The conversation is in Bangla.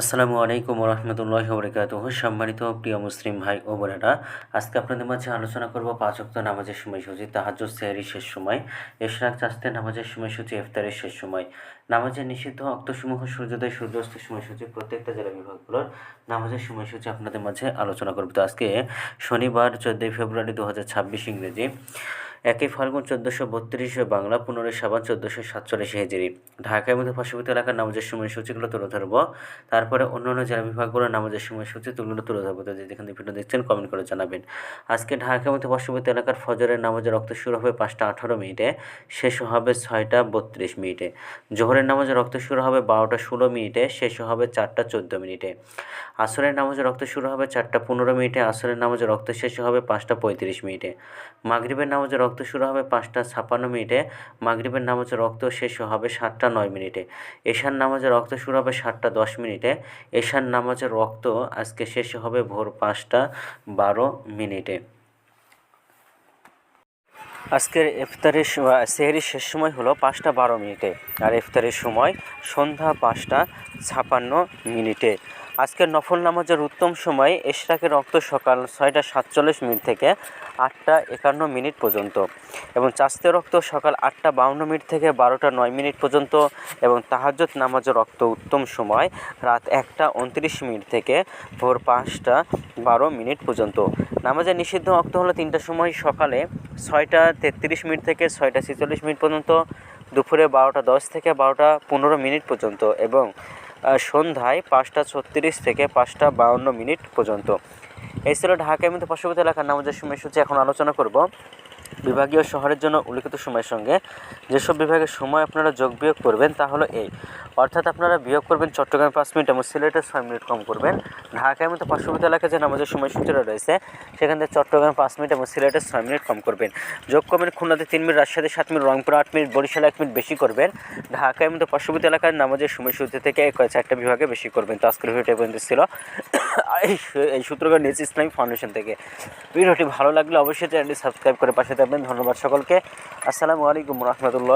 আসসালামু আলাইকুম রহমতুল্লাহ বরকাত সম্মানিত প্রিয় মুসলিম ভাই ও বোনেরা, আজকে আপনাদের মাঝে আলোচনা করব পাঁচ অক্ত নামাজের সময়সূচি তাহাজ সেহারি শেষ সময়, এশরাক, চাস্তে নামাজের সময়সূচি, ইফতারের শেষ সময়। নামাজের নিষিদ্ধ অক্তসমূহ সূর্যোদয়, সূর্যাস্তের সময়সূচি, প্রত্যেকটা জেলা বিভাগগুলোর নামাজের সময়সূচি আপনাদের মাঝে আলোচনা করব। তো আজকে শনিবার, চোদ্দোই ফেব্রুয়ারি দু হাজার ছাব্বিশ ইংরেজি। একই ফাল্গুন চোদ্দোশো বত্রিশ বাংলা পনেরোই সাবান চোদ্দোশো সাতচল্লিশ হেজেরি ঢাকার মধ্যে পার্শ্ববর্তী এলাকার নামাজের সময়সূচিগুলো তুলে ধরবো। তারপরে অন্য অন্য জেলা বিভাগগুলোর নামাজের সময়সূচি তুলে তুলে ধরবো। তো যেখানে ভিডিও দেখছেন কমেন্ট করে জানাবেন। আজকে ঢাকার মধ্যে পার্শ্ববর্তী এলাকার ফজরের নামাজের রক্ত শুরু হবে পাঁচটা আঠারো মিনিটে, শেষ হবে ছয়টা বত্রিশ মিনিটে। জোহরের নামাজের রক্ত শুরু হবে বারোটা ষোলো মিনিটে, শেষ হবে চারটা চোদ্দ মিনিটে। আসরের নামাজের রক্ত শুরু হবে চারটা পনেরো মিনিটে, আসরের নামাজের রক্ত শেষ হবে পাঁচটা পঁয়ত্রিশ মিনিটে। মাগরিবের নামাজের রক্ত শুরু হবে পাঁচটা ছাপ্পান্ন মিনিটে। মাগরিবের নামাজের রক্ত শেষ হবে সাতটা নয় মিনিটে। এশার নামাজের রক্ত শুরু হবে সাতটা দশ মিনিটে। এশার নামাজের রক্ত আজকে শেষ হবে ভোর পাঁচটা বারো মিনিটে। আজকের ইফতারের সেহরির শেষ সময় হলো পাঁচটা বারো মিনিটে। আর ইফতারের সময় সন্ধ্যা পাঁচটা ছাপান্ন মিনিটে। আজকের নফল নামাজের উত্তম সময় এশরাকের রক্ত সকাল ছয়টা সাতচল্লিশ মিনিট থেকে আটটা একান্ন মিনিট পর্যন্ত এবং চাস্তের রক্ত সকাল আটটা বাউন্ন মিনিট থেকে বারোটা নয় মিনিট পর্যন্ত এবং তাহাজ্জত নামাজের রক্ত উত্তম সময় রাত একটা উনত্রিশ মিনিট থেকে ভোর পাঁচটা বারো মিনিট পর্যন্ত। নামাজের নিষিদ্ধ রক্ত হলো তিনটার সময় সকালে ছয়টা তেত্রিশ মিনিট থেকে ছয়টা ছেচল্লিশ মিনিট পর্যন্ত, দুপুরে বারোটা দশ থেকে বারোটা পনেরো মিনিট পর্যন্ত এবং সন্ধ্যায় পাঁচটা ছত্রিশ থেকে পাঁচটা বাউন্ন মিনিট পর্যন্ত। এই ছিল ঢাকা মধ্যে পার্শ্ববর্তী এলাকার নামাজের সময়সূচি এখন আলোচনা করব বিভাগীয় শহরের জন্য উল্লিখিত সময়ের সঙ্গে যেসব বিভাগের সময় আপনারা যোগ বিয়োগ করবেন তা হলো এই। অর্থাৎ আপনারা বিয়োগ করবেন চট্টগ্রামে পাঁচ মিনিট এবং সিলেটে ছয় মিনিট কম করবেন। ঢাকার মতো পার্শ্ববর্তী এলাকায় যে নামাজের সময়সূচিটা রয়েছে, সেখান থেকে চট্টগ্রামে পাঁচ মিনিট এবং সিলেটে ছয় মিনিট কম করবেন। যোগ করবেন খুলনাতে তিন মিনিট রাজশাহী সাত মিনিট, রংপুর আট মিনিট, বরিশালে এক মিনিট বেশি করবেন। ঢাকার মতো পার্শ্ববর্তী এলাকার নামাজের সময়সূচি থেকে চারটা বিভাগে বেশি করবেন। তো আজকের ভিডিওটা পর্যন্ত ছিল। এই সূত্রকে নিজ ইসলামিক ফাউন্ডেশন থেকে। ভিডিওটি ভালো লাগলে অবশ্যই চ্যানেলটি সাবস্ক্রাইব করে পাশে থাকবেন ধন্যবাদ সকলকে। আসসালামু আলাইকুম রহমতুল্লাহ।